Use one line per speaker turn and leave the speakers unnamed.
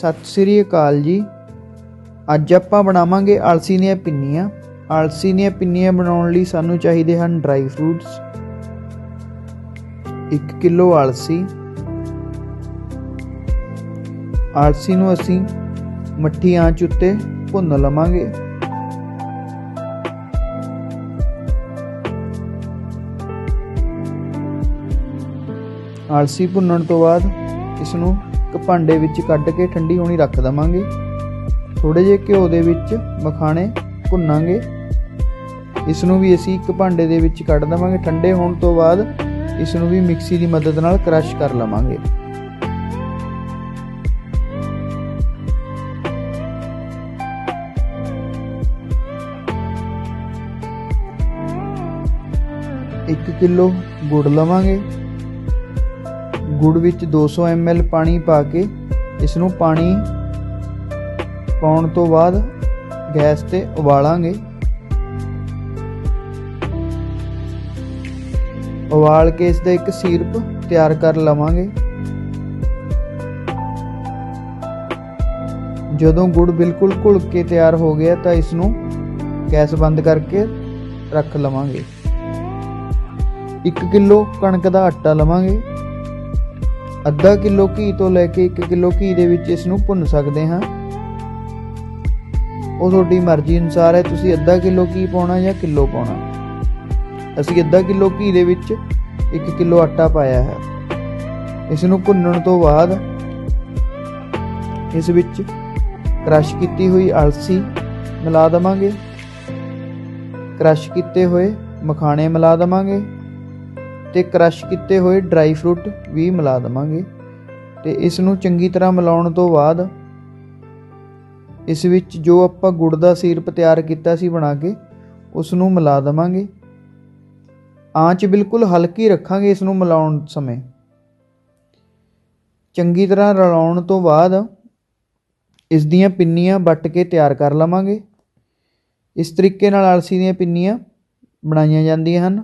ਸਤਿ ਸ੍ਰੀ ਅਕਾਲ ਜੀ। ਅੱਜ ਆਪਾਂ ਬਣਾਵਾਂਗੇ ਆਲਸੀ ਦੀਆਂ ਪਿੰਨੀਆਂ। ਆਲਸੀ ਦੀਆਂ ਪਿੰਨੀਆਂ ਬਣਾਉਣ ਲਈ ਸਾਨੂੰ ਚਾਹੀਦੇ ਹਨ ਡਰਾਈ ਫਰੂਟਸ। 1 ਕਿਲੋ ਆਲਸੀ ਆਲਸੀ ਨੂੰ ਅਸੀਂ ਮੱਠੀ ਆਂਚ ਉੱਤੇ ਭੁੰਨ ਲਵਾਂਗੇ। ਆਲਸੀ ਭੁੰਨਣ ਤੋਂ ਬਾਅਦ ਇਸ ਨੂੰ ਇੱਕ ਭਾਂਡੇ ਵਿੱਚ ਕੱਢ ਕੇ ਠੰਡੀ ਹੋਣੀ ਰੱਖ ਦਵਾਂਗੇ। ਥੋੜੇ ਜਿਹੇ ਘਿਓ ਦੇ ਵਿੱਚ ਮਖਾਣੇ ਭੁੰਨਾਂਗੇ। ਇਸ ਨੂੰ ਵੀ ਅਸੀਂ ਇੱਕ ਭਾਂਡੇ ਦੇ ਵਿੱਚ ਕੱਢ ਦਵਾਂਗੇ। ਠੰਡੇ ਹੋਣ ਤੋਂ ਬਾਅਦ ਇਸ ਨੂੰ ਵੀ ਮਿਕਸੀ ਦੀ ਮਦਦ ਨਾਲ ਕ੍ਰਸ਼ ਕਰ ਲਵਾਂਗੇ। ਇੱਕ ਕਿਲੋ ਗੁੜ ਲਵਾਂਗੇ। ਗੁੜ ਵਿੱਚ 200 ml ਪਾਣੀ ਪਾ ਕੇ ਇਸ ਨੂੰ ਪਾਣੀ ਪਾਉਣ ਤੋਂ ਬਾਅਦ ਗੈਸ ਤੇ ਉਬਾਲਾਂਗੇ। ਉਬਾਲ ਕੇ ਇਸ ਦਾ ਇੱਕ ਸਿਰਪ ਤਿਆਰ ਕਰ ਲਵਾਂਗੇ। ਜਦੋਂ ਗੁੜ ਬਿਲਕੁਲ ਘੁਲ ਕੇ ਤਿਆਰ ਹੋ ਗਿਆ ਤਾਂ ਇਸ ਨੂੰ ਗੈਸ ਬੰਦ ਕਰਕੇ ਰੱਖ ਲਵਾਂਗੇ। 1 ਕਿਲੋ ਕਣਕ ਦਾ ਆਟਾ ਲਵਾਂਗੇ। ਅੱਧਾ ਕਿਲੋ ਘੀ ਤੋਂ ਲੈ ਕੇ 1 ਕਿਲੋ ਘੀ ਦੇ ਵਿੱਚ ਇਸ ਨੂੰ ਭੁੰਨ ਸਕਦੇ ਹਾਂ। ਉਹ ਤੁਹਾਡੀ ਮਰਜ਼ੀ ਅਨੁਸਾਰ ਹੈ, ਤੁਸੀਂ ਅੱਧਾ ਕਿਲੋ ਘੀ ਪਾਉਣਾ ਜਾਂ ਕਿਲੋ ਪਾਉਣਾ। ਅਸੀਂ ਅੱਧਾ ਕਿਲੋ ਘੀ ਦੇ ਵਿੱਚ 1 ਕਿਲੋ ਆਟਾ ਪਾਇਆ ਹੈ। ਇਸ ਨੂੰ ਭੁੰਨਣ ਤੋਂ ਬਾਅਦ ਇਸ ਵਿੱਚ ਕ੍ਰਸ਼ ਕੀਤੀ ਹੋਈ ਅਲਸੀ ਮਿਲਾ ਦਵਾਂਗੇ। ਕ੍ਰਸ਼ ਕੀਤੇ ਹੋਏ ਮਖਾਣੇ ਮਿਲਾ ਦਵਾਂਗੇ। ਤੇ ਕ੍ਰਸ਼ ਕੀਤੇ ਹੋਏ ਡਰਾਈ ਫਰੂਟ ਵੀ ਮਿਲਾ ਦਵਾਂਗੇ ਤੇ ਇਸ ਨੂੰ ਚੰਗੀ ਤਰ੍ਹਾਂ ਮਿਲਾਉਣ ਤੋਂ ਬਾਅਦ ਇਸ ਵਿੱਚ ਜੋ ਆਪਾਂ ਗੁੜ ਦਾ ਸਿਰਪ ਤਿਆਰ ਕੀਤਾ ਸੀ ਬਣਾ ਕੇ ਉਸ ਨੂੰ ਮਿਲਾ ਦਵਾਂਗੇ। ਆਂਚ ਬਿਲਕੁਲ ਹਲਕੀ ਰੱਖਾਂਗੇ ਇਸ ਨੂੰ ਮਿਲਾਉਣ ਸਮੇਂ। ਚੰਗੀ ਤਰ੍ਹਾਂ ਰਲਾਉਣ ਤੋਂ ਬਾਅਦ ਇਸ ਦੀਆਂ ਪਿੰਨੀਆਂ ਵੱਟ ਕੇ ਤਿਆਰ ਕਰ ਲਵਾਂਗੇ। ਇਸ ਤਰੀਕੇ ਨਾਲ ਅਲਸੀ ਦੀਆਂ ਪਿੰਨੀਆਂ ਬਣਾਈਆਂ ਜਾਂਦੀਆਂ ਹਨ।